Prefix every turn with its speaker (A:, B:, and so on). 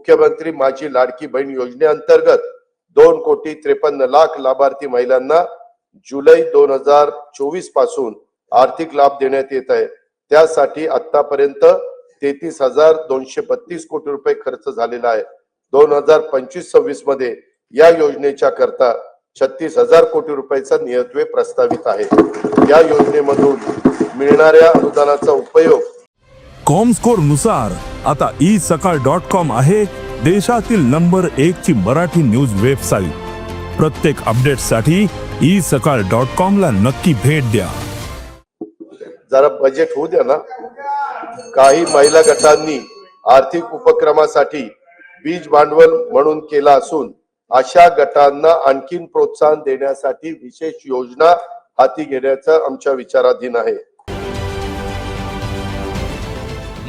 A: मुख्यमंत्री माझी लाडकी बहीण योजनेअंतर्गत दोन कोटी त्रेपन्न लाख लाभार्थी महिलांना जुलै दोन हजार चोवीसपासून आर्थिक लाभ देण्यात येत आहे. त्यासाठी आतापर्यंत तेहतीस हजार दोनशे बत्तीस कोटी रुपये खर्च झालेला आहे. दोन हजार पंचवीस सव्वीसमध्ये या योजनेच्या करता छत्तीस हजार कोटी रुपयाचा नियत्वे प्रस्तावित आहे. या योजनेमधून मिळणाऱ्या अनुदानाचा उपयोग
B: कॉमस्कोरनुसार आता ई सकाळ डॉट कॉम आहे देशातील नंबर एक ची मराठी न्यूज वेबसाईट. प्रत्येक अपडेटसाठी ई सकाळ डॉट कॉम ला नक्की भेट द्या.
A: जरा बजेट होऊ द्या ना. काही महिला गटांनी आर्थिक उपक्रमासाठी बीज भांडवल म्हणून केला असून अशा गटांना आणखीन प्रोत्साहन देण्यासाठी विशेष योजना हाती घेण्याचं आमच्या विचाराधीन आहे.